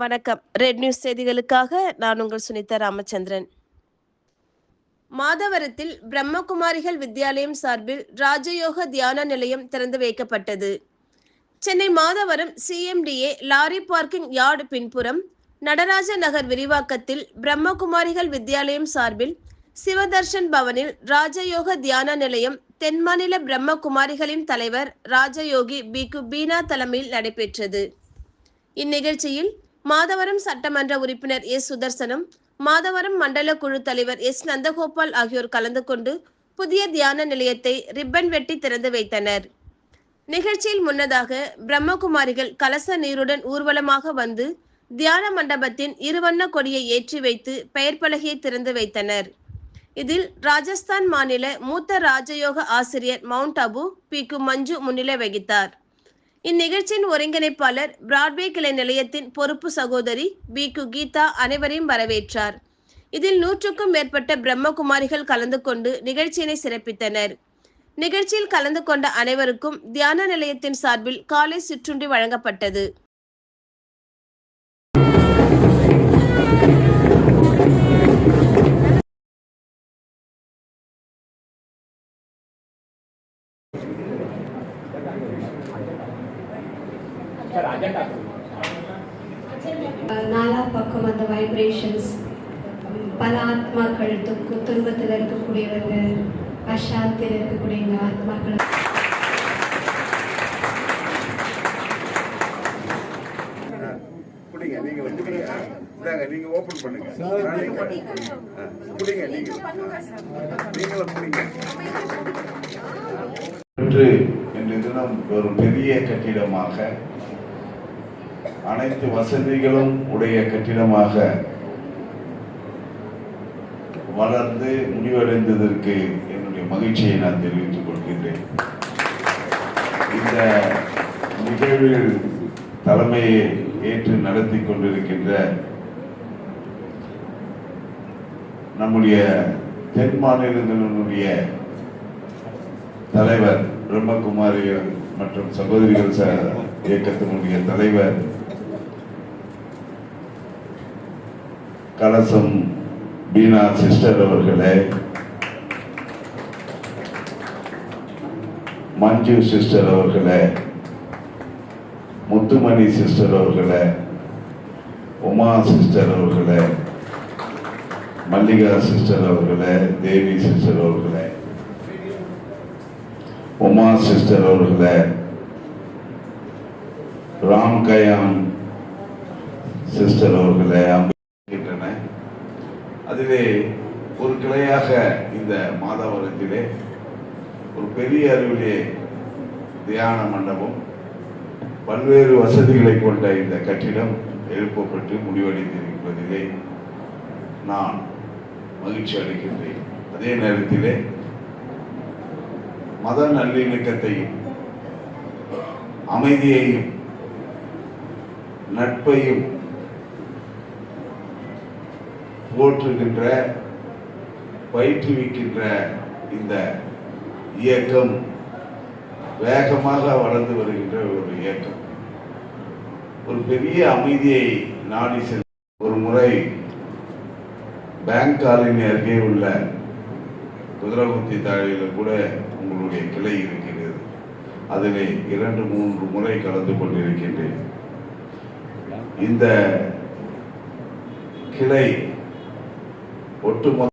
வணக்கம். Red news செய்திகளுக்காக நான் உங்கள் சுனிதா ராமச்சந்திரன். மாதவரத்தில் பிரம்மகுமாரிகள் வித்யாலயம் சார்பில் ராஜயோக தியான நிலையம் திறந்து வைக்கப்பட்டது. Chennai Madhavaram CMDA lorry parking yard பின்புறம் நடராஜ நகர் விரிவாக்கத்தில் பிரம்மகுமாரிகள் வித்யாலயம் சார்பில் சிவதர்ஷன் பவனில் ராஜயோக தியான நிலையம் தென்மாநில பிரம்மகுமாரிகளின் தலைவர் ராஜயோகி பி பீனா தலைமையில் நடைபெற்றது. இந்நிகழ்ச்சியில் மாதவரம் சட்டமன்ற உறுப்பினர் எஸ் சுதர்சனம் மாதவரம் மண்டல குழு தலைவர் எஸ். நந்தகோபால் ஆகியோர் கலந்து கொண்டு புதிய தியான நிலையத்தை ரிப்பன் வெட்டி திறந்து வைத்தனர். நிகழ்ச்சியில் முன்னதாக பிரம்மகுமாரிகள் கலச நீருடன் ஊர்வலமாக வந்து தியான மண்டபத்தின் இருவண்ண கொடியை ஏற்றி வைத்து பெயர் பலகையை திறந்து வைத்தனர். இதில் ராஜஸ்தான் மாநில மூத்த ராஜயோக ஆசிரியர் மவுண்ட் அபு பி. கு. மஞ்சு முன்னிலை வகித்தார். இந்நிகழ்ச்சியின் ஒருங்கிணைப்பாளர் பிராட்வே கிளை நிலையத்தின் பொறுப்பு சகோதரி பி கு கீதா அனைவரையும் வரவேற்றார். இதில் நூற்றுக்கும் மேற்பட்ட பிரம்மகுமாரிகள் கலந்து கொண்டு நிகழ்ச்சியினை சிறப்பித்தனர். நிகழ்ச்சியில் கலந்து கொண்ட அனைவருக்கும் தியான நிலையத்தின் சார்பில் காலை சிற்றுண்டி வழங்கப்பட்டது. நாலா பக்கம் அந்த வைப்ரேஷன்ஸ் பல ஆத்மாக்கள் துக்கு துன்பத்தில் இருக்கக்கூடியவங்க அசாந்தியில் இருக்கக்கூடிய இந்த ஆத்மாக்கள். குடிங்க நீங்க ஓபன் பண்ணுங்க. குடிங்க. நீங்க. நீங்களும் குடிங்க. இன்று இன்று தினம் ஒரு பெரிய கட்டிடமாக அனைத்து வசதிகளும் உடைய கட்டிடமாக வளர்ந்து முடிவடைந்ததற்கு என்னுடைய மகிழ்ச்சியை நான் தெரிவித்துக் கொள்கின்றேன். இந்த நிகழ்வில் தலைமையை ஏற்று நடத்தி கொண்டிருக்கின்ற நம்முடைய தென் மாநிலங்களினுடைய தலைவர் பிரம்மகுமாரி மற்றும் சகோதரிகள் இயக்கத்தினுடைய தலைவர் கலசம் பீனா சிஸ்டர் அவர்களே. மஞ்சு சிஸ்டர் அவர்களே. முத்துமணி சிஸ்டர் அவர்களே. உமா சிஸ்டர் அவர்களே. மல்லிகா சிஸ்டர் அவர்களே. தேவி சிஸ்டர் அவர்களே. உமா சிஸ்டர் அவர்களே. ராம் கயாம் சிஸ்டர் அவர்களே. இருக்கின்றன அதிலே ஒரு கிளையாக இந்த மாதாவரத்திலே ஒரு பெரிய அளவிலே தியான மண்டபம் பல்வேறு வசதிகளை கொண்ட இந்த கட்டிடம் எழுப்பப்பட்டு முடிவடைந்திருப்பதிலே நான் மகிழ்ச்சி அடைகின்றேன். அதே நேரத்திலே மத நல்லிணக்கத்தையும் அமைதியையும் நட்பையும் போற்றுகின்ற பயிற்றுவிக்கின்ற இந்த இயக்கம் வேகமாக வளர்ந்து வருகின்ற ஒரு இயக்கம். ஒரு பெரிய அமைதியை நாடி செல் ஒரு முறை பேங்க் காலனி அருகே உள்ள குதிரகுத்தி தாழியில் கூட உங்களுடைய கிளை இருக்கிறது. அதில் இரண்டு மூன்று முறை கலந்து கொண்டிருக்கின்றேன். இந்த கிளை ஒட்டுமொத்த